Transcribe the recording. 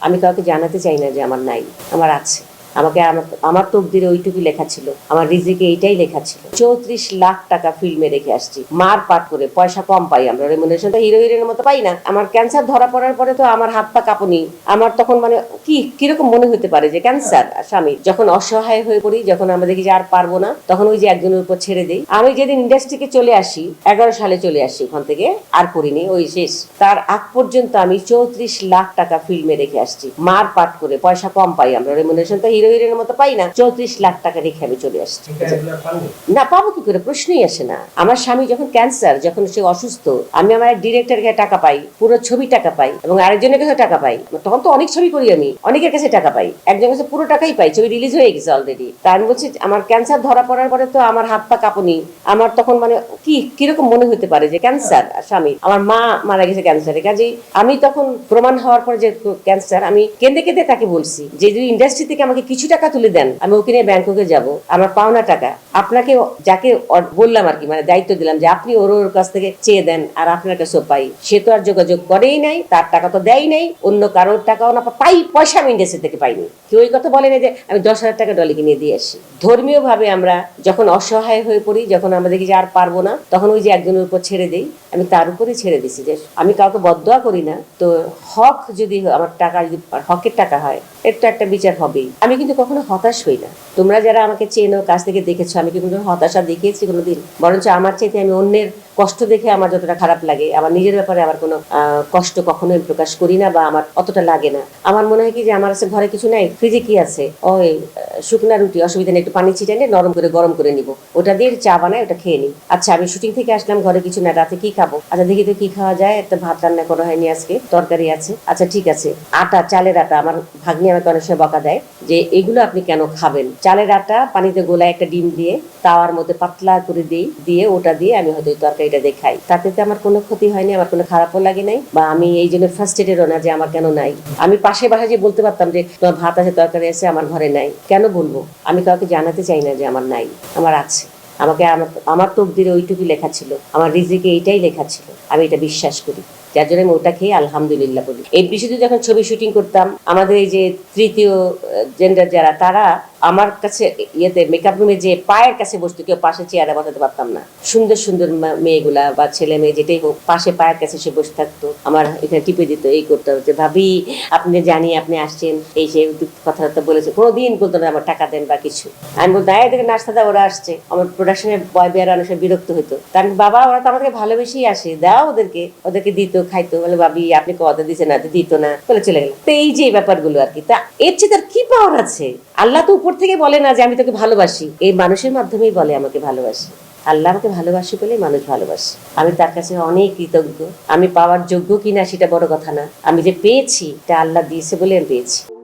আমি কাউকে জানাতে চাই না যে আমার নাই আমার আছে। আমাকে আমার তকদিরে ওইটুকু লেখা ছিল। আমার রিজিকে এইটাই লেখা ছিল। চৌত্রিশ লাখ টাকা ফিল্মে রেখে আসছি। মার পাট করে পয়সা কম পাই আমরা। রেমুনেশন তো হিরো হিরোইনের মতো পাই না। আমার ক্যান্সার ধরা পড়ার পরে তো আমার হাত পা কাঁপুনি। আমার তখন মানে কি, কীরকম মনে হতে পারে যে ক্যান্সার স্বামী, যখন অসহায় হয়ে পড়ি, যখন আমরা দেখি যে আর পারব না, তখন ওই যে একজনের উপর ছেড়ে দেই। আমি যেদিন ইন্ডাস্ট্রিকে চলে আসি, এগারো সালে চলে আসি ওখান থেকে, আর করিনি, ওই শেষ। তার আগ পর্যন্ত আমি চৌত্রিশ লাখ টাকা ফিল্মে রেখে আসছি। মার পাট করে পয়সা কম পাই আমরা। রেমুনেশন তো হিরো হিরোইনের মতো পাই না। চৌত্রিশ লাখ টাকা রেখে আমি চলে আসছি। না পাবো কি করে? প্রশ্নই আসে না। আমার স্বামী যখন ক্যান্সার যখন সে অসুস্থ আমি আমার ডিরেক্টর কাছে টাকা পাই পুরো ছবি টাকা পাই এবং আরেকজনের কাছে টাকা পাই। তখন তো অনেক ছবি করি আমি অনেকের কাছে টাকা পাই। একজনের কাছে পুরো টাকাই পাই ছবি রিলিজ হয়ে গেছে অলরেডি তা আমি বলছি আমার ক্যান্সার ধরা পড়ার পরে তো আমার হাত পা কাঁপুনি। আমার তখন মানে কি কীরকম মনে হতে পারে যে ক্যান্সার? স্বামী আমার মা মারা গেছে ক্যান্সারে। কাজেই আমি তখন প্রমাণ হওয়ার পরে যে ক্যান্সার আমি কেঁদে কেঁদে তাকে বলছি যে যদি ইন্ডাস্ট্রি থেকে আমাকে কিছু টাকা তুলে দেন আমি ওকে নিয়ে ব্যাংককে যাব আমার পাওনা টাকা। আপনাকে যাকে বললাম আর কি মানে দায়িত্ব দিলাম যে আপনি ওর ওর কাছ থেকে চেয়ে দেন আর আপনার কাছেও পাই। সে তো আর যোগাযোগ করেই নাই, তার টাকা তো দেয় নাই, অন্য কারোর টাকাও না পাই পয়সা আমি ইন্ডাস্ট্রি থেকে পাইনি। কেউ ওই কথা বলে না যে আমি দশ হাজার টাকা ডলিকে কিনে দিয়ে আসি। ধর্মীয় ভাবে আমরা যখন অসহায় হয়ে পড়ি, যখন আমরা দেখি যে আর পারব না, তখন ওই যে একজনের উপর ছেড়ে দেই, আমি তার উপরেই ছেড়ে দিছি যে আমি কাউকে বদয়া করি না। তো হক যদি আমার টাকা যদি হকের টাকা হয়, এর তো একটা বিচার হবেই। আমি কিন্তু কখনো হতাশ হই না। তোমরা যারা আমাকে চেনো, কাছ থেকে দেখেছ, আমি কি কোনো হতাশা দেখিয়েছি কোনোদিন? বরঞ্চ আমার চাইতে আমি অন্যের কষ্ট দেখে আমার যতটা খারাপ লাগে, আমার নিজের ব্যাপারে আমার কোনো কষ্ট কখনোই প্রকাশ করি না বা আমার অতটা লাগে না। আমার মনে হয় কি যে আমার কাছে ঘরে কিছু নাই ফ্রিজে কি আছে? ওই শুকনা রুটি, অসুবিধা নেই, একটু পানি ছিটে নিয়ে নরম করে গরম করে নিব। ওটা দিয়ে চা বানাই, ওটা খেয়ে নিই। আচ্ছা আমি শুটিং থেকে আসলাম, ঘরে কিছু না, রাতে কি খাব? আচ্ছা দেখি তো কি খাওয়া যায়, একটা ভাত রান্না করা হয়নি আজকে, তরকারি আছে। আচ্ছা ঠিক আছে। আটা, চালের আটা, আমার ভাগ্নি আমাকে অনেক সময় বকা দেয় যে, এগুলো আপনি কেন খাবেন? চালের আটা পানিতে গোলায় একটা ডিম দিয়ে, তাওয়ার মধ্যে পাতলা করে দিই, দিয়ে ওটা দিয়ে আমি হয়তো ওই তরকারিটা দেখাই। তাতে তো আমার কোনো ক্ষতি হয়নি, আমার কোনো খারাপও লাগে নাই বা আমি এই জন্য ফার্স্টেডেরও না যে আমার কেন নাই। আমি পাশে বাসায় যে বলতে পারতাম যে, তোমার ভাত আছে, তরকারি আছে, আমার ঘরে নাই। কেন বলব? আমি কাউকে জানাতে চাই না যে আমার নাই, আমার আছে। আমাকে আমার আমার তকদিরে ওইটুকু লেখা ছিল। আমার রিজিকে এইটাই লেখা ছিল। আমি এটা বিশ্বাস করি। যার জন্য আমি ওটা খেয়ে আলহামদুলিল্লাহ বলি। এই বিষয়তে যখন ছবি শুটিং করতাম, আমাদের এই যে তৃতীয় জেন্ডার যারা, তারা আমার কাছে ইয়েতে মেকআপ রুমে যে পায়ের কাছে বসতো, কেউ পাশে চেয়ারে বসাতে পারতাম না। সুন্দর সুন্দর মেয়েগুলা বা ছেলে মেয়ে যেটাই হোক, পাশে পায়ের কাছে সে বসে থাকতো। আমার এখানে টিপে দিত, এই করতে যে, ভাবি, আপনি জানি আপনি আসছেন, এই সে কথাবার্তা বলেছে, কোনোদিন বলতো না আমার টাকা দেন বা কিছু। আমি বলতাম, এই দেখে নাস্তা দাও, ওরা আসছে। আমার প্রোডাকশনের বয় বেয়ারা অনেক বিরক্ত হতো তার বাবা ওরা তো আমাদেরকে ভালোবেসেই আসে, দাও ওদেরকে ওদেরকে দিত। খাইতো। বলে, ভাবি, আপনি কথা দিছে না দিত না। বলে, চলে গেল তো এই যে ব্যাপারগুলো আর কি, তা এর চেয়ে তার কি পাওয়ার আছে? আল্লাহ তো উপর থেকে বলে না যে, আমি তোকে ভালোবাসি। এই মানুষের মাধ্যমেই বলে, আমাকে ভালোবাসি। আল্লাহ আমাকে ভালোবাসি বলে মানুষ ভালোবাসে। আমি তার কাছে অনেক কৃতজ্ঞ। আমি পাওয়ার যোগ্য কিনা সেটা বড় কথা না। আমি যে পেয়েছি, এটা আল্লাহ দিয়েছে বলে আমি পেয়েছি।